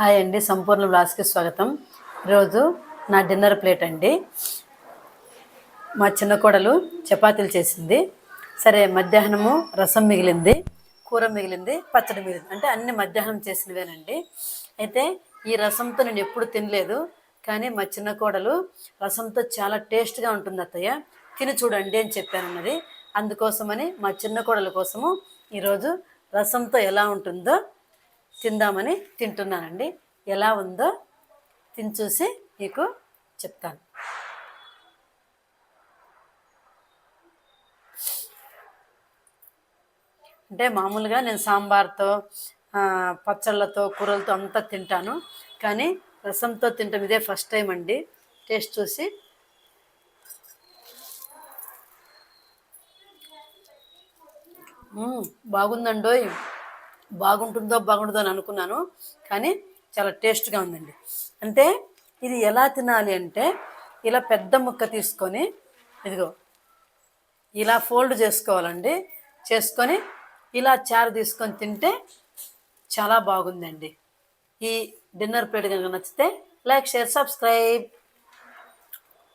Hi అండి సంపూర్ణ బ్లాస్కి స్వాగతం. ఈరోజు నా డిన్నర్ ప్లేట్ అండి. మా చిన్న కోడలు చపాతీలు చేసింది. సరే మధ్యాహ్నము రసం మిగిలింది కూర మిగిలింది పచ్చడి మిగిలింది. అంటే అన్ని మధ్యాహ్నం చేసినవేనండి. అయితే ఈ రసంతో నేను ఎప్పుడు తినలేదు కానీ మా చిన్న కోడలు రసంతో చాలా టేస్ట్గా ఉంటుంది అత్తయ్య. తిని చూడండి అని చెప్పానన్నది. అందుకోసమని మా చిన్న కోడల కోసము ఈరోజు రసంతో ఎలా ఉంటుందో తిందామని తింటున్నానండి. ఎలా ఉందో తిని చూసి మీకు చెప్తాను. అంటే మామూలుగా నేను సాంబార్తో పచ్చళ్ళతో కూరలతో అంతా తింటాను. కానీ రసంతో తింటాం ఇదే ఫస్ట్ టైం అండి. టేస్ట్ చూసి. బాగుందండోయ్. బాగుంటుందో బాగుంటుందో అని అనుకున్నాను కానీ చాలా టేస్ట్గా ఉందండి. అంటే ఇది ఎలా తినాలి అంటే ఇలా పెద్ద ముక్క తీసుకొని ఇదిగో ఇలా ఫోల్డ్ చేసుకోవాలండి. చేసుకొని ఇలా చారు తీసుకొని తింటే చాలా బాగుందండి. ఈ డిన్నర్ ప్లేట్ కనుక నచ్చితే లైక్ షేర్ సబ్స్క్రైబ్